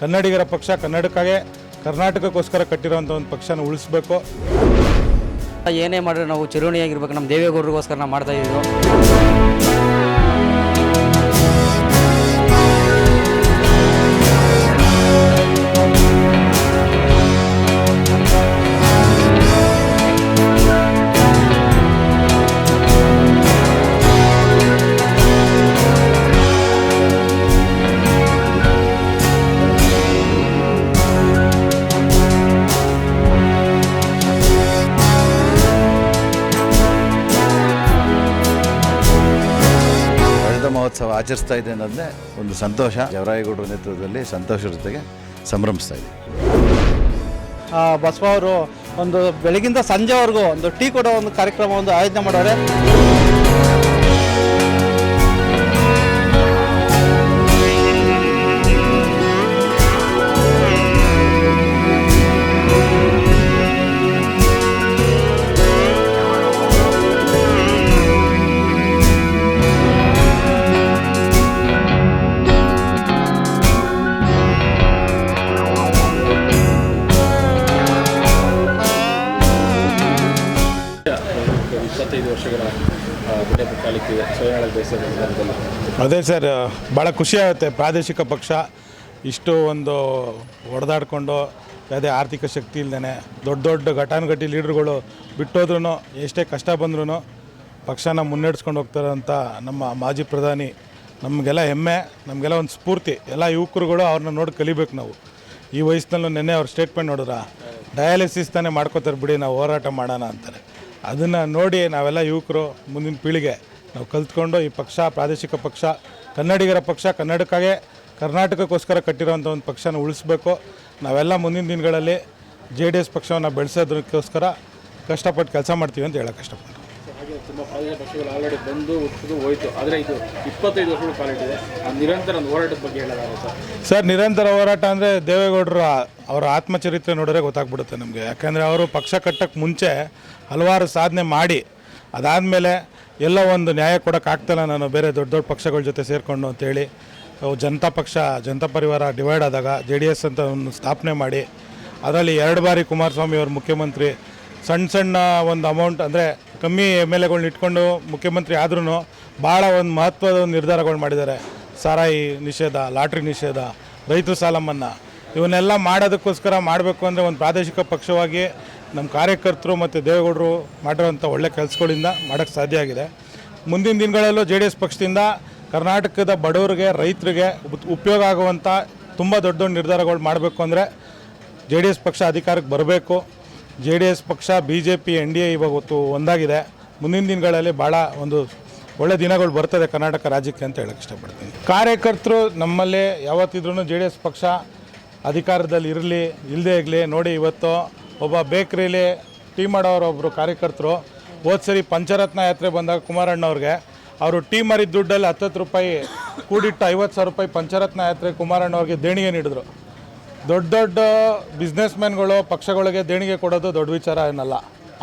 ಕನ್ನಡಿಗರ ಪಕ್ಷ ಕನ್ನಡಕ್ಕಾಗೆ ಕರ್ನಾಟಕಕ್ಕೋಸ್ಕರ ಕಟ್ಟಿರೋಂಥ ಒಂದು ಪಕ್ಷನ ಉಳಿಸ್ಬೇಕು. ಏನೇ ಮಾಡಿದ್ರೆ ನಾವು ಚಿರುಣಿಯಾಗಿರ್ಬೇಕು ನಮ್ಮ ದೇವೇಗೌಡರಿಗೋಸ್ಕರ ನಾವು ಮಾಡ್ತಾ ಇದ್ದೀವಿ. ಮಹೋತ್ಸವ ಆಚರಿಸ್ತಾ ಇದೆ ಅನ್ನೋದೇ ಒಂದು ಸಂತೋಷ. ಜವರಾಯಗೌಡರ ನೇತೃತ್ವದಲ್ಲಿ ಸಂತೋಷದ ಜೊತೆಗೆ ಸಂಭ್ರಮಿಸ್ತಾ ಇದೆ. ಬಸವ ಅವರು ಒಂದು ಬೆಳಗಿಂದ ಸಂಜೆವರೆಗೂ ಒಂದು ಟೀ ಕೊಡೋ ಒಂದು ಕಾರ್ಯಕ್ರಮ ಒಂದು ಆಯೋಜನೆ ಮಾಡೋರೆ. ಇಪ್ಪತ್ತೈದು ವರ್ಷಗಳ ಗುಡ್ಡೆ ಕಾಲಿಕ್ಕಿದೆ ಸ್ವಯಂ ಬೇಸರದ ಸಂದರ್ಭದಲ್ಲಿ ಅದೇ ಸರ್ ಭಾಳ ಖುಷಿ ಆಗುತ್ತೆ. ಪ್ರಾದೇಶಿಕ ಪಕ್ಷ ಇಷ್ಟು ಒಂದು ಹೊಡೆದಾಡ್ಕೊಂಡು ಯಾವುದೇ ಆರ್ಥಿಕ ಶಕ್ತಿ ಇಲ್ಲದೇ ದೊಡ್ಡ ದೊಡ್ಡ ಘಟಾನುಘಟಿ ಲೀಡ್ರ್ಗಳು ಬಿಟ್ಟೋದ್ರೂ ಎಷ್ಟೇ ಕಷ್ಟ ಬಂದ್ರೂ ಪಕ್ಷನ ಮುನ್ನಡೆಸ್ಕೊಂಡು ಹೋಗ್ತಾರೆ ಅಂತ ನಮ್ಮ ಮಾಜಿ ಪ್ರಧಾನಿ. ನಮಗೆಲ್ಲ ಹೆಮ್ಮೆ, ನಮಗೆಲ್ಲ ಒಂದು ಸ್ಫೂರ್ತಿ. ಎಲ್ಲ ಯುವಕರುಗಳು ಅವ್ರನ್ನ ನೋಡಿ ಕಲಿಬೇಕು ನಾವು. ಈ ವಯಸ್ಸಿನಲ್ಲೂ ನೆನ್ನೆ ಅವ್ರ ಸ್ಟೇಟ್ಮೆಂಟ್ ನೋಡಿದ್ರ? ಡಯಾಲಿಸಿಸ್ ತಾನೇ ಮಾಡ್ಕೋತಾರೆ ಬಿಡಿ, ನಾವು ಹೋರಾಟ ಮಾಡೋಣ ಅಂತಾರೆ. ಅದನ್ನು ನೋಡಿ ನಾವೆಲ್ಲ ಯುವಕರು ಮುಂದಿನ ಪೀಳಿಗೆ ನಾವು ಕಲ್ತ್ಕೊಂಡು ಈ ಪಕ್ಷ, ಪ್ರಾದೇಶಿಕ ಪಕ್ಷ, ಕನ್ನಡಿಗರ ಪಕ್ಷ, ಕನ್ನಡಕ್ಕಾಗೆ ಕರ್ನಾಟಕಕ್ಕೋಸ್ಕರ ಕಟ್ಟಿರೋಂಥ ಒಂದು ಪಕ್ಷನ ಉಳಿಸ್ಬೇಕು. ನಾವೆಲ್ಲ ಮುಂದಿನ ದಿನಗಳಲ್ಲಿ ಜೆ ಡಿ ಎಸ್ ಪಕ್ಷವನ್ನು ಬೆಳೆಸೋದಕ್ಕೋಸ್ಕರ ಕಷ್ಟಪಟ್ಟು ಕೆಲಸ ಮಾಡ್ತೀವಿ ಅಂತ ಹೇಳೋಕೆ ಕಷ್ಟಪಡ್ತೀನಿ ಹಾಗೆ ತುಂಬ ಪಕ್ಷಗಳು ಆಲ್ರೆಡಿ ಬಂದು ಹುಟ್ಟಿದು ಹೋಯಿತು. ಆದರೆ ಇದು ಇಪ್ಪತ್ತೈದು ವರ್ಷಗಳು ಆ ನಿರಂತರ ಹೋರಾಟದ ಬಗ್ಗೆ ಸರ್. ನಿರಂತರ ಹೋರಾಟ ಅಂದರೆ ದೇವೇಗೌಡರು ಅವರ ಆತ್ಮಚರಿತ್ರೆ ನೋಡಿದ್ರೆ ಗೊತ್ತಾಗ್ಬಿಡುತ್ತೆ ನಮಗೆ. ಯಾಕೆಂದರೆ ಅವರು ಪಕ್ಷ ಕಟ್ಟಕ್ಕೆ ಮುಂಚೆ ಹಲವಾರು ಸಾಧನೆ ಮಾಡಿ, ಅದಾದಮೇಲೆ ಎಲ್ಲ ಒಂದು ನ್ಯಾಯ ಕೊಡೋಕ್ಕಾಗ್ತಲ್ಲ ನಾನು ಬೇರೆ ದೊಡ್ಡ ದೊಡ್ಡ ಪಕ್ಷಗಳ ಜೊತೆ ಸೇರಿಕೊಂಡು ಅಂತೇಳಿ ಜನತಾ ಪಕ್ಷ, ಜನತಾ ಪರಿವಾರ ಡಿವೈಡ್ ಆದಾಗ ಜೆ ಡಿ ಎಸ್ ಅಂತ ಒಂದು ಸ್ಥಾಪನೆ ಮಾಡಿ, ಅದರಲ್ಲಿ ಎರಡು ಬಾರಿ ಕುಮಾರಸ್ವಾಮಿ ಅವರು ಮುಖ್ಯಮಂತ್ರಿ ಸಣ್ಣ ಸಣ್ಣ ಒಂದು ಅಮೌಂಟ್ ಅಂದರೆ ಕಮ್ಮಿ ಎಂ ಎಲ್ ಎಗಳನ್ನ ಇಟ್ಕೊಂಡು ಮುಖ್ಯಮಂತ್ರಿ ಆದ್ರೂ ಭಾಳ ಒಂದು ಮಹತ್ವದ ಒಂದು ನಿರ್ಧಾರಗಳು ಮಾಡಿದ್ದಾರೆ. ಸಾರಾಯಿ ನಿಷೇಧ, ಲಾಟ್ರಿ ನಿಷೇಧ, ರೈತರು ಸಾಲ ಮನ್ನಾ ಇವನ್ನೆಲ್ಲ ಮಾಡೋದಕ್ಕೋಸ್ಕರ ಮಾಡಬೇಕು ಅಂದರೆ ಒಂದು ಪ್ರಾದೇಶಿಕ ಪಕ್ಷವಾಗಿ ನಮ್ಮ ಕಾರ್ಯಕರ್ತರು ಮತ್ತು ದೇವೇಗೌಡರು ಮಾಡಿರೋಂಥ ಒಳ್ಳೆ ಕೆಲಸಗಳಿಂದ ಮಾಡೋಕ್ಕೆ ಸಾಧ್ಯ ಆಗಿದೆ. ಮುಂದಿನ ದಿನಗಳಲ್ಲೂ ಜೆ ಡಿ ಎಸ್ ಪಕ್ಷದಿಂದ ಕರ್ನಾಟಕದ ಬಡವರಿಗೆ, ರೈತರಿಗೆ ಉಪ್- ಉಪಯೋಗ ಆಗುವಂಥ ತುಂಬ ದೊಡ್ಡ ದೊಡ್ಡ ನಿರ್ಧಾರಗಳು ಮಾಡಬೇಕು ಅಂದರೆ ಜೆ ಡಿ ಎಸ್ ಪಕ್ಷ ಅಧಿಕಾರಕ್ಕೆ ಬರಬೇಕು. ಜೆ ಡಿ ಎಸ್ ಪಕ್ಷ B J P N D A ಇವತ್ತು ಒಂದಾಗಿದೆ. ಮುಂದಿನ ದಿನಗಳಲ್ಲಿ ಭಾಳ ಒಂದು ಒಳ್ಳೆ ದಿನಗಳು ಬರ್ತದೆ ಕರ್ನಾಟಕ ರಾಜ್ಯಕ್ಕೆ ಅಂತ ಹೇಳಕ್ಕೆ ಇಷ್ಟಪಡ್ತೀನಿ. ಕಾರ್ಯಕರ್ತರು ನಮ್ಮಲ್ಲಿ ಯಾವತ್ತಿದ್ರೂ ಜೆ ಡಿ ಎಸ್ ಪಕ್ಷ ಅಧಿಕಾರದಲ್ಲಿ ಇರಲಿ ಇಲ್ಲದೇ ಇರಲಿ, ನೋಡಿ ಇವತ್ತು ಒಬ್ಬ ಬೇಕ್ರಿಲಿ ಟೀ ಮಾಡೋರು ಒಬ್ಬರು ಕಾರ್ಯಕರ್ತರು, ಹೋದ ಸರಿ ಪಂಚರತ್ನ ಯಾತ್ರೆ ಬಂದಾಗ ಕುಮಾರಣ್ಣವ್ರಿಗೆ ಅವರು ಟೀ ಮಾರಿದ ದುಡ್ಡಲ್ಲಿ ಹತ್ತತ್ತು ರೂಪಾಯಿ ಕೂಡಿಟ್ಟು ಐವತ್ತು ಸಾವಿರ ರೂಪಾಯಿ ಪಂಚರತ್ನ ಯಾತ್ರೆ ಕುಮಾರಣ್ಣವ್ರಿಗೆ ದೇಣಿಗೆ ನೀಡಿದ್ರು. ದೊಡ್ಡ ದೊಡ್ಡ ಬಿಸ್ನೆಸ್ ಮ್ಯಾನ್ಗಳು ಪಕ್ಷಗಳಿಗೆ ದೇಣಿಗೆ ಕೊಡೋದು ದೊಡ್ಡ ವಿಚಾರ ಏನಲ್ಲ.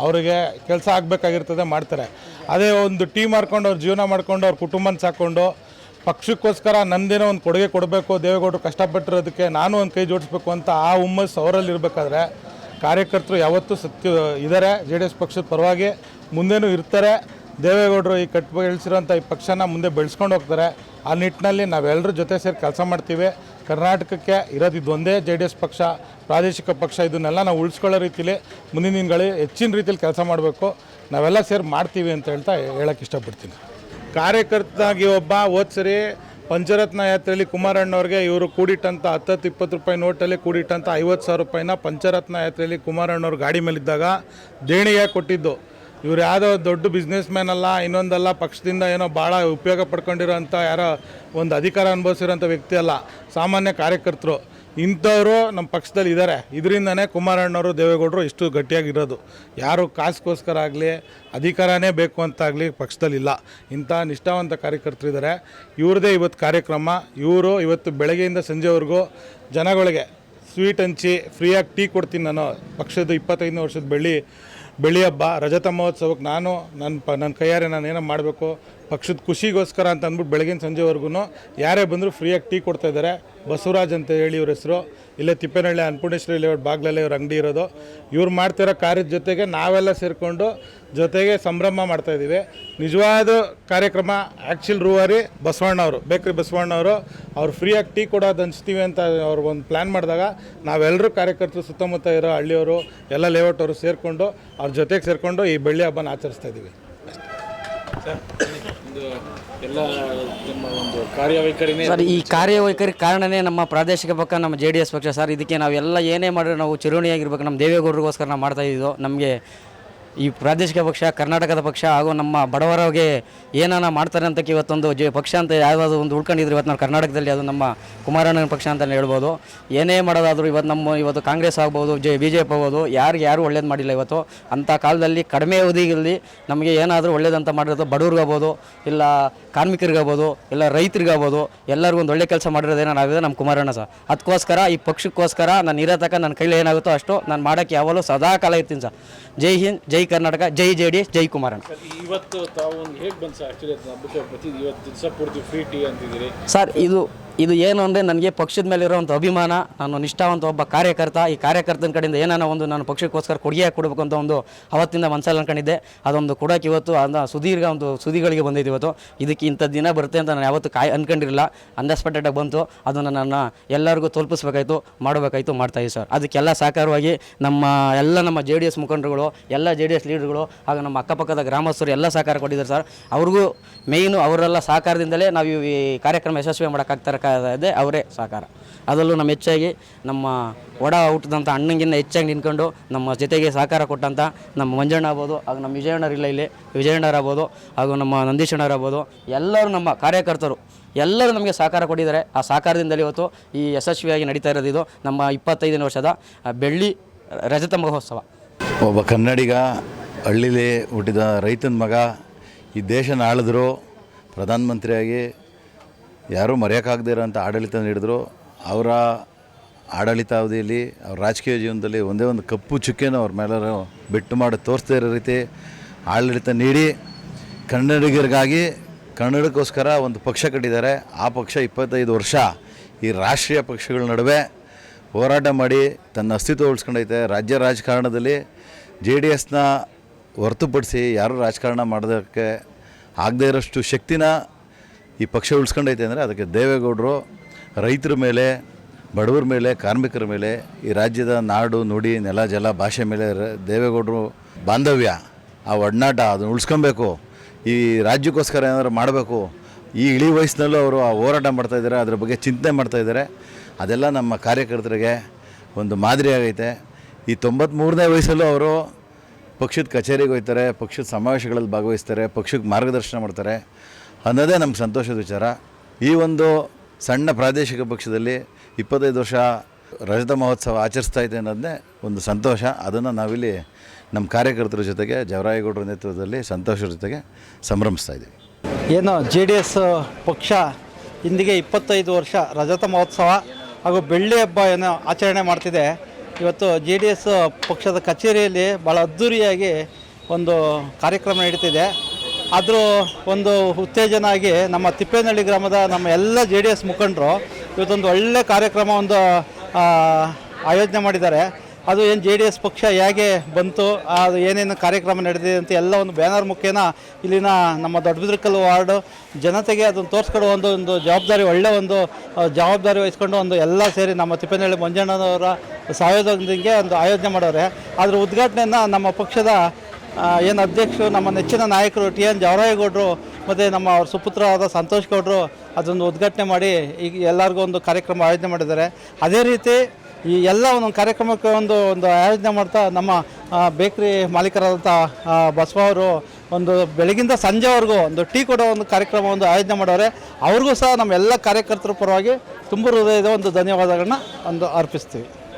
ಅವರಿಗೆ ಕೆಲಸ ಆಗಬೇಕಾಗಿರ್ತದೆ ಮಾಡ್ತಾರೆ. ಅದೇ ಒಂದು ಟೀ ಮಾಡ್ಕೊಂಡು ಅವ್ರ ಜೀವನ ಮಾಡ್ಕೊಂಡು ಅವ್ರ ಕುಟುಂಬನ ಸಾಕೊಂಡು ಪಕ್ಷಕ್ಕೋಸ್ಕರ ನಂದೇನೋ ಒಂದು ಕೊಡುಗೆ ಕೊಡಬೇಕು, ದೇವೇಗೌಡರು ಕಷ್ಟಪಟ್ಟಿರೋದಕ್ಕೆ ನಾನು ಒಂದು ಕೈ ಜೋಡಿಸ್ಬೇಕು ಅಂತ ಆ ಹುಮ್ಮಸ್ಸು ಅವರಲ್ಲಿ ಇರಬೇಕಾದ್ರೆ ಕಾರ್ಯಕರ್ತರು ಯಾವತ್ತೂ ಸತ್ಯ ಇದ್ದಾರೆ ಜೆ ಡಿ ಎಸ್ ಪಕ್ಷದ ಪರವಾಗಿ ಮುಂದೇನೂ ಇರ್ತಾರೆ. ದೇವೇಗೌಡರು ಈ ಕಟ್ ಬೆಳೆಸಿರೋಂಥ ಈ ಪಕ್ಷನ ಮುಂದೆ ಬೆಳೆಸ್ಕೊಂಡು ಹೋಗ್ತಾರೆ. ಆ ನಿಟ್ಟಿನಲ್ಲಿ ನಾವೆಲ್ಲರೂ ಜೊತೆ ಸೇರಿ ಕೆಲಸ ಮಾಡ್ತೀವಿ. ಕರ್ನಾಟಕಕ್ಕೆ ಇರೋದಿದ್ದು ಒಂದೇ ಜೆ ಡಿ ಎಸ್ ಪಕ್ಷ, ಪ್ರಾದೇಶಿಕ ಪಕ್ಷ, ಇದನ್ನೆಲ್ಲ ನಾವು ಉಳಿಸ್ಕೊಳ್ಳೋ ರೀತಿಲಿ ಮುಂದಿನ ದಿನಗಳಲ್ಲಿ ಹೆಚ್ಚಿನ ರೀತಿಯಲ್ಲಿ ಕೆಲಸ ಮಾಡಬೇಕು. ನಾವೆಲ್ಲ ಸೇರಿ ಮಾಡ್ತೀವಿ ಅಂತ ಹೇಳ್ತಾ ಹೇಳಕ್ಕೆ ಇಷ್ಟಪಡ್ತೀನಿ. ಕಾರ್ಯಕರ್ತನಾಗಿ ಒಬ್ಬ ಹೋದ ಪಂಚರತ್ನ ಯಾತ್ರೆಯಲ್ಲಿ ಕುಮಾರಣ್ಣವ್ರಿಗೆ ಇವರು ಕೂಡಿಟ್ಟಂಥ ಹತ್ತತ್ತು ಇಪ್ಪತ್ತು ರೂಪಾಯಿ ನೋಟಲ್ಲಿ ಕೂಡಿಟ್ಟಂಥ ಐವತ್ತು ಸಾವಿರ ರೂಪಾಯಿನ ಪಂಚರತ್ನ ಯಾತ್ರೆಯಲ್ಲಿ ಕುಮಾರಣ್ಣವ್ರ ಗಾಡಿ ಮೇಲಿದ್ದಾಗ ದೇಣಿಗೆ ಕೊಟ್ಟಿದ್ದು. ಇವ್ರು ಯಾವುದೋ ದೊಡ್ಡ ಬಿಸ್ನೆಸ್ ಮ್ಯಾನ್ ಅಲ್ಲ, ಇನ್ನೊಂದಲ್ಲ ಪಕ್ಷದಿಂದ ಏನೋ ಭಾಳ ಉಪಯೋಗ ಪಡ್ಕೊಂಡಿರೋಂಥ ಯಾರೋ ಒಂದು ಅಧಿಕಾರ ಅನುಭವಿಸಿರೋಂಥ ವ್ಯಕ್ತಿ ಅಲ್ಲ, ಸಾಮಾನ್ಯ ಕಾರ್ಯಕರ್ತರು. ಇಂಥವರು ನಮ್ಮ ಪಕ್ಷದಲ್ಲಿ ಇದ್ದಾರೆ ಇದರಿಂದನೇ ಕುಮಾರಣ್ಣವರು ದೇವೇಗೌಡರು ಇಷ್ಟು ಗಟ್ಟಿಯಾಗಿರೋದು. ಯಾರು ಕಾಸಿಗೋಸ್ಕರ ಆಗಲಿ, ಅಧಿಕಾರನೇ ಬೇಕು ಅಂತಾಗಲಿ ಪಕ್ಷದಲ್ಲಿ ಇಲ್ಲ. ಇಂಥ ನಿಷ್ಠಾವಂತ ಕಾರ್ಯಕರ್ತರು ಇದ್ದಾರೆ ಇವ್ರದ್ದೇ ಇವತ್ತು ಕಾರ್ಯಕ್ರಮ. ಇವರು ಇವತ್ತು ಬೆಳಗ್ಗೆಯಿಂದ ಸಂಜೆವರೆಗೂ ಜನಗಳಿಗೆ ಸ್ವೀಟ್ ಹಂಚಿ ಫ್ರೀಯಾಗಿ ಟೀ ಕೊಡ್ತೀನಿ ನಾನು. ಪಕ್ಷದ ಇಪ್ಪತ್ತೈದನೇ ವರ್ಷದ ಬೆಳ್ಳಿ ಬೆಳ್ಳಿ ಹಬ್ಬ ರಜತ ಮಹೋತ್ಸವಕ್ಕೆ ನಾನು ನನ್ನ ಪ ನನ್ನ ಕೈಯಾರೆ ನಾನು ಏನೋ ಮಾಡಬೇಕು ಪಕ್ಷದ ಖುಷಿಗೋಸ್ಕರ ಅಂತ ಅಂದ್ಬಿಟ್ಟು ಬೆಳಗಿನ ಸಂಜೆವರೆಗೂ ಯಾರೇ ಬಂದರೂ ಫ್ರೀಯಾಗಿ ಟೀ ಕೊಡ್ತಾ ಇದ್ದಾರೆ. ಬಸವರಾಜ್ ಅಂತ ಹೇಳಿ ಇವ್ರ ಹೆಸರು. ಇಲ್ಲೇ ತಿಪ್ಪೇನಹಳ್ಳಿ ಅನ್ನಪೂರ್ಣೇಶ್ವರಿ ಲೇಔಟ್ ಬಾಗ್ಲಲ್ಲೇ ಇವ್ರ ಅಂಗಡಿ ಇರೋದು. ಇವ್ರು ಮಾಡ್ತಿರೋ ಕಾರ್ಯದ ಜೊತೆಗೆ ನಾವೆಲ್ಲ ಸೇರಿಕೊಂಡು ಜೊತೆಗೆ ಸಂಭ್ರಮ ಮಾಡ್ತಾ ಇದ್ದೀವಿ. ನಿಜವಾದ ಕಾರ್ಯಕ್ರಮ ಆ್ಯಕ್ಚುಲ್ ರೂವಾರಿ ಬಸವಣ್ಣವರು ಬೇಕ್ರಿ ಬಸವಣ್ಣವರು ಅವ್ರು ಫ್ರೀಯಾಗಿ ಟೀ ಕೊಡೋದು ಹಂಚ್ತೀವಿ ಅಂತ ಅವ್ರು ಒಂದು ಪ್ಲ್ಯಾನ್ ಮಾಡಿದಾಗ ನಾವೆಲ್ಲರೂ ಕಾರ್ಯಕರ್ತರು ಸುತ್ತಮುತ್ತ ಇರೋ ಹಳ್ಳಿಯವರು, ಎಲ್ಲ ಲೇಔಟ್ ಅವರು ಸೇರಿಕೊಂಡು ಅವ್ರ ಜೊತೆಗೆ ಸೇರಿಕೊಂಡು ಈ ಬೆಳ್ಳಿ ಹಬ್ಬನ ಆಚರಿಸ್ತಾ ಇದ್ದೀವಿ. ಸರ್ ಈ ಕಾರ್ಯವೈಖರಿ ಕಾರಣನೇ ನಮ್ಮ ಪ್ರಾದೇಶಿಕ ಪಕ್ಕ ನಮ್ಮ ಜೆ ಡಿ ಎಸ್ ಪಕ್ಷ. ಸರ್, ಇದಕ್ಕೆ ನಾವೆಲ್ಲ ಏನೇ ಮಾಡಿದ್ರೆ ನಾವು ಚಿರುಣಿಯಾಗಿರ್ಬೇಕು ನಮ್ಮ ದೇವೇಗೌಡರಿಗೋಸ್ಕರ ನಾವು ಮಾಡ್ತಾ ನಮಗೆ ಈ ಪ್ರಾದೇಶಿಕ ಪಕ್ಷ, ಕರ್ನಾಟಕದ ಪಕ್ಷ ಹಾಗೂ ನಮ್ಮ ಬಡವರಿಗೆ ಏನಾನ ಮಾಡ್ತಾರೆ ಅಂತ ಇವತ್ತೊಂದು ಜ ಪಕ್ಷ ಅಂತ ಯಾವುದಾದ್ರು ಒಂದು ಉಳ್ಕೊಂಡಿದ್ರು ಇವತ್ತು ನಾವು ಕರ್ನಾಟಕದಲ್ಲಿ ಅದು ನಮ್ಮ ಕುಮಾರಣ್ಣನ ಪಕ್ಷ ಅಂತಲೇ ಹೇಳ್ಬೋದು. ಏನೇ ಮಾಡೋದಾದರೂ ಇವತ್ತು ನಮ್ಮ ಇವತ್ತು ಕಾಂಗ್ರೆಸ್ ಆಗ್ಬೋದು, ಜೆ ಬಿ ಜೆ ಪಿ ಆಗ್ಬೋದು, ಯಾರಿಗೆ ಯಾರು ಒಳ್ಳೇದು ಮಾಡಿಲ್ಲ ಇವತ್ತು. ಅಂಥ ಕಾಲದಲ್ಲಿ ಕಡಿಮೆ ಅವಧಿಯಲ್ಲಿ ನಮಗೆ ಏನಾದರೂ ಒಳ್ಳೇದಂತ ಮಾಡಿರೋದು ಬಡವ್ರಿಗಾಗ್ಬೋದು ಇಲ್ಲ ಕಾರ್ಮಿಕರಿಗಾಗ್ಬೋದು ಎಲ್ಲ ರೈತರಿಗಾಗ್ಬೋದು ಎಲ್ಲರಿಗೂ ಒಂದು ಒಳ್ಳೆ ಕೆಲಸ ಮಾಡಿರೋದೇನೋ ನಾವಿದೆ ನಮ್ಮ ಕುಮಾರಣ್ಣ ಸರ್. ಅದಕ್ಕೋಸ್ಕರ ಈ ಪಕ್ಷಕ್ಕೋಸ್ಕರ ನಾನು ಇರೋ ತನಕ ನನ್ನ ಕೈಲಿ ಏನಾಗುತ್ತೋ ಅಷ್ಟು ನಾನು ಮಾಡೋಕ್ಕೆ ಯಾವಾಗಲೂ ಸದಾ ಕಾಲ ಇರ್ತೀನಿ ಸರ್. ಜೈ ಹಿಂದ್ ಜೈ ಕರ್ನಾಟಕ ಜೈ ಜೆ ಡಿ ಎಸ್ ಜೈ ಕುಮಾರಣ್ಣ. ಇವತ್ತು ತಾವು ಹೇಗೆ ಬಂದು ಸರ್? ಇವತ್ತು ದಿವಸ ಪೂರ್ತಿ ಫ್ರೀ ಟೀ ಅಂತಿದ್ದೀರಿ. ಸರ್ ಇದು ಇದು ಏನು ಅಂದರೆ ನನಗೆ ಪಕ್ಷದ ಮೇಲೆ ಇರೋವಂಥ ಅಭಿಮಾನ, ನಾನು ನಿಷ್ಠಾವಂತ ಒಬ್ಬ ಕಾರ್ಯಕರ್ತ, ಈ ಕಾರ್ಯಕರ್ತನ ಕಡೆಯಿಂದ ಏನಾನ ಒಂದು ನಾನು ಪಕ್ಷಕ್ಕೋಸ್ಕರ ಕೊಡುಗೆ ಕೊಡಬೇಕು ಅಂತ ಒಂದು ಅವತ್ತಿಂದ ಮನಸ್ಸಲ್ಲಿ ಅನ್ಕೊಂಡಿದ್ದೆ. ಅದೊಂದು ಕೊಡೋಕೆ ಇವತ್ತು ಅದನ್ನ ಸುದೀರ್ಘ ಒಂದು ಸುದಿಗಳಿಗೆ ಬಂದಿದೆ ಇವತ್ತು. ಇದಕ್ಕೆ ಇಂಥ ದಿನ ಬರುತ್ತೆ ಅಂತ ನಾನು ಯಾವತ್ತೂ ಕಾಯಿ ಅನ್ಕೊಂಡಿರಲಿಲ್ಲ. ಅನ್ಎಕ್ಸ್ಪೆಕ್ಟೆಡಾಗಿ ಬಂತು. ಅದನ್ನು ನನ್ನ ಎಲ್ಲರಿಗೂ ತಲುಪಿಸ್ಬೇಕಾಯ್ತು, ಮಾಡಬೇಕಾಯ್ತು ಮಾಡ್ತಾಯಿದ್ದೀವಿ ಸರ್. ಅದಕ್ಕೆಲ್ಲ ಸಹಕಾರವಾಗಿ ನಮ್ಮ ಎಲ್ಲ ನಮ್ಮ ಜೆ ಡಿ ಎಸ್ ಮುಖಂಡರುಗಳು, ಎಲ್ಲ ಜೆ ಡಿ ಎಸ್ ಲೀಡರ್ಗಳು, ಹಾಗೂ ನಮ್ಮ ಅಕ್ಕಪಕ್ಕದ ಗ್ರಾಮಸ್ಥರು ಎಲ್ಲ ಸಹಕಾರ ಕೊಟ್ಟಿದ್ದಾರೆ ಸರ್. ಅವ್ರಿಗೂ ಮೇಯ್ನು ಅವರೆಲ್ಲ ಸಹಕಾರದಿಂದಲೇ ನಾವು ಈ ಕಾರ್ಯಕ್ರಮ ಯಶಸ್ವಿ ಮಾಡೋಕ್ಕಾಗ್ತಾರೆ ಇದೆ ಅವರೇ ಸಹಕಾರ. ಅದರಲ್ಲೂ ನಮ್ಮ ಹೆಚ್ಚಾಗಿ ನಮ್ಮ ಒಡ ಹುಟ್ಟಿದಂಥ ಅಣ್ಣಂಗಿನ್ನ ಹೆಚ್ಚಾಗಿ ನಿಂತ್ಕೊಂಡು ನಮ್ಮ ಜೊತೆಗೆ ಸಹಕಾರ ಕೊಟ್ಟಂಥ ನಮ್ಮ ಮಂಜಣ್ಣ ಆಗ್ಬೋದು, ಹಾಗೂ ನಮ್ಮ ವಿಜಯಣ್ಣರಿಲ್ಲ ಇಲ್ಲಿ ವಿಜಯಣ್ಣರಾಗ್ಬೋದು ಹಾಗೂ ನಮ್ಮ ನಂದೀಶಣ್ಣರಾಗ್ಬೋದು ಎಲ್ಲರೂ ನಮ್ಮ ಕಾರ್ಯಕರ್ತರು. ಎಲ್ಲರೂ ನಮಗೆ ಸಹಕಾರ ಕೊಟ್ಟಿದ್ದಾರೆ. ಆ ಸಹಕಾರದಿಂದಲೇ ಇವತ್ತು ಈ ಯಶಸ್ವಿಯಾಗಿ ನಡೀತಾ ಇರೋದು ಇದು. ನಮ್ಮ ಇಪ್ಪತ್ತೈದನೇ ವರ್ಷದ ಬೆಳ್ಳಿ ರಜತ ಮಹೋತ್ಸವ. ಒಬ್ಬ ಕನ್ನಡಿಗ ಹಳ್ಳಿಲಿ ಹುಟ್ಟಿದ ರೈತನ ಮಗ, ಈ ದೇಶನ ಆಳಿದ್ರು ಪ್ರಧಾನಮಂತ್ರಿಯಾಗಿ ಯಾರೂ ಮರೆಯೋಕ್ಕಾಗದೇ ಇರೋಂಥ ಆಡಳಿತ ನೀಡಿದ್ರು. ಅವರ ಆಡಳಿತಾವಧಿಯಲ್ಲಿ ಅವ್ರ ರಾಜಕೀಯ ಜೀವನದಲ್ಲಿ ಒಂದೇ ಒಂದು ಕಪ್ಪು ಚುಕ್ಕೆನ ಅವ್ರ ಮೇಲೆ ಬಿಟ್ಟು ಮಾಡಿ ತೋರಿಸ್ತಾ ಇರೋ ರೀತಿ ಆಡಳಿತ ನೀಡಿ ಕನ್ನಡಿಗರಿಗಾಗಿ ಕನ್ನಡಕ್ಕೋಸ್ಕರ ಒಂದು ಪಕ್ಷ ಕಟ್ಟಿದ್ದಾರೆ. ಆ ಪಕ್ಷ ಇಪ್ಪತ್ತೈದು ವರ್ಷ ಈ ರಾಷ್ಟ್ರೀಯ ಪಕ್ಷಗಳ ನಡುವೆ ಹೋರಾಟ ಮಾಡಿ ತನ್ನ ಅಸ್ತಿತ್ವ ಉಳಿಸ್ಕೊಂಡೈತೆ. ರಾಜ್ಯ ರಾಜಕಾರಣದಲ್ಲಿ ಜೆ ಡಿ ಎಸ್ನ ಹೊರತುಪಡಿಸಿ ಯಾರೂ ರಾಜಕಾರಣ ಮಾಡೋದಕ್ಕೆ ಆಗದೇ ಇರೋಷ್ಟು ಶಕ್ತಿನ ಈ ಪಕ್ಷ ಉಳಿಸ್ಕೊಂಡೈತೆ ಅಂದರೆ ಅದಕ್ಕೆ ದೇವೇಗೌಡರು ರೈತರ ಮೇಲೆ, ಬಡವರ ಮೇಲೆ, ಕಾರ್ಮಿಕರ ಮೇಲೆ, ಈ ರಾಜ್ಯದ ನಾಡು, ನುಡಿ, ನೆಲ, ಜಲ, ಭಾಷೆ ಮೇಲೆ ದೇವೇಗೌಡರು ಬಾಂಧವ್ಯ, ಆ ಒಡನಾಟ ಅದನ್ನು ಉಳಿಸ್ಕೊಬೇಕು. ಈ ರಾಜ್ಯಕ್ಕೋಸ್ಕರ ಏನಾದರೂ ಮಾಡಬೇಕು. ಈ ಇಳಿ ವಯಸ್ಸಿನಲ್ಲೂ ಅವರು ಆ ಹೋರಾಟ ಮಾಡ್ತಾಯಿದ್ದಾರೆ ಅದ್ರ ಬಗ್ಗೆ ಚಿಂತನೆ ಮಾಡ್ತಾಯಿದ್ದಾರೆ ಅದೆಲ್ಲ ನಮ್ಮ ಕಾರ್ಯಕರ್ತರಿಗೆ ಒಂದು ಮಾದರಿ ಆಗೈತೆ. ಈ ತೊಂಬತ್ತ್ಮೂರನೇ ವಯಸ್ಸಲ್ಲೂ ಅವರು ಪಕ್ಷದ ಕಚೇರಿಗೆ ಹೋಗ್ತಾರೆ, ಪಕ್ಷದ ಸಮಾವೇಶಗಳಲ್ಲಿ ಭಾಗವಹಿಸ್ತಾರೆ, ಪಕ್ಷಕ್ಕೆ ಮಾರ್ಗದರ್ಶನ ಮಾಡ್ತಾರೆ. ಅನ್ನೋದೇ ನಮ್ಗೆ ಸಂತೋಷದ ವಿಚಾರ. ಈ ಒಂದು ಸಣ್ಣ ಪ್ರಾದೇಶಿಕ ಪಕ್ಷದಲ್ಲಿ ಇಪ್ಪತ್ತೈದು ವರ್ಷ ರಜತ ಮಹೋತ್ಸವ ಆಚರಿಸ್ತಾ ಇದೆ ಅನ್ನೋದನ್ನೇ ಒಂದು ಸಂತೋಷ. ಅದನ್ನು ನಾವಿಲ್ಲಿ ನಮ್ಮ ಕಾರ್ಯಕರ್ತರ ಜೊತೆಗೆ ಜವರಾಯಗೌಡರ ನೇತೃತ್ವದಲ್ಲಿ ಸಂತೋಷದ ಜೊತೆಗೆ ಸಂಭ್ರಮಿಸ್ತಾ ಇದ್ದೀವಿ. ಏನು ಜೆ ಡಿ ಎಸ್ ಪಕ್ಷ ಇಂದಿಗೆ ಇಪ್ಪತ್ತೈದು ವರ್ಷ ರಜತ ಮಹೋತ್ಸವ ಹಾಗೂ ಬೆಳ್ಳಿ ಹಬ್ಬ ಏನು ಆಚರಣೆ ಮಾಡ್ತಿದೆ. ಇವತ್ತು ಜೆ ಡಿ ಎಸ್ ಪಕ್ಷದ ಕಚೇರಿಯಲ್ಲಿ ಭಾಳ ಅದ್ಧೂರಿಯಾಗಿ ಒಂದು ಕಾರ್ಯಕ್ರಮ ನಡೀತಿದೆ. ಅದ್ರ ಒಂದು ಉತ್ತೇಜನ ಆಗಿ ನಮ್ಮ ತಿಪ್ಪೇನಹಳ್ಳಿ ಗ್ರಾಮದ ನಮ್ಮ ಎಲ್ಲ ಜೆ ಡಿ ಎಸ್ ಮುಖಂಡರು ಇವತ್ತೊಂದು ಒಳ್ಳೆ ಕಾರ್ಯಕ್ರಮ ಒಂದು ಆಯೋಜನೆ ಮಾಡಿದ್ದಾರೆ. ಅದು ಏನು ಜೆ ಡಿ ಎಸ್ ಪಕ್ಷ ಹೇಗೆ ಬಂತು, ಅದು ಏನೇನು ಕಾರ್ಯಕ್ರಮ ನಡೆದಿದೆ ಅಂತ ಎಲ್ಲ ಒಂದು ಬ್ಯಾನರ್ ಮುಖೇನ ಇಲ್ಲಿನ ನಮ್ಮ ದೊಡ್ಡಬಿದ್ರಕಲ್ ವಾರ್ಡು ಜನತೆಗೆ ಅದನ್ನು ತೋರಿಸ್ಕೊಡೋ ಒಂದು ಒಂದು ಜವಾಬ್ದಾರಿ, ಒಳ್ಳೆ ಒಂದು ಜವಾಬ್ದಾರಿ ವಹಿಸ್ಕೊಂಡು ಒಂದು ಎಲ್ಲ ಸೇರಿ ನಮ್ಮ ತಿಪ್ಪೇನಹಳ್ಳಿ ಮಂಜಣ್ಣನವರ ಸಹಯೋಗದೊಂದಿಗೆ ಒಂದು ಆಯೋಜನೆ ಮಾಡೋರೆ. ಅದರ ಉದ್ಘಾಟನೆಯನ್ನು ನಮ್ಮ ಪಕ್ಷದ ಏನು ಅಧ್ಯಕ್ಷರು, ನಮ್ಮ ನೆಚ್ಚಿನ ನಾಯಕರು ಟಿ ಎನ್ ಜವರಾಯಗೌಡರು ಮತ್ತು ನಮ್ಮ ಅವ್ರ ಸುಪುತ್ರರಾದ ಸಂತೋಷ್ ಗೌಡರು ಅದೊಂದು ಉದ್ಘಾಟನೆ ಮಾಡಿ ಈಗ ಎಲ್ಲರಿಗೂ ಒಂದು ಕಾರ್ಯಕ್ರಮ ಆಯೋಜನೆ ಮಾಡಿದ್ದಾರೆ. ಅದೇ ರೀತಿ ಈ ಎಲ್ಲ ಒಂದೊಂದು ಕಾರ್ಯಕ್ರಮಕ್ಕೆ ಒಂದು ಒಂದು ಆಯೋಜನೆ ಮಾಡ್ತಾ ನಮ್ಮ ಬೇಕ್ರಿ ಮಾಲೀಕರಾದಂಥ ಬಸವ ಅವರು ಒಂದು ಬೆಳಗಿಂದ ಸಂಜೆವರೆಗೂ ಒಂದು ಟೀ ಕೊಡೋ ಒಂದು ಕಾರ್ಯಕ್ರಮ ಒಂದು ಆಯೋಜನೆ ಮಾಡೋರೆ. ಅವ್ರಿಗೂ ಸಹ ನಮ್ಮ ಎಲ್ಲ ಕಾರ್ಯಕರ್ತರ ಪರವಾಗಿ ತುಂಬ ಹೃದಯದ ಒಂದು ಧನ್ಯವಾದಗಳನ್ನ ಒಂದು ಅರ್ಪಿಸ್ತೀವಿ.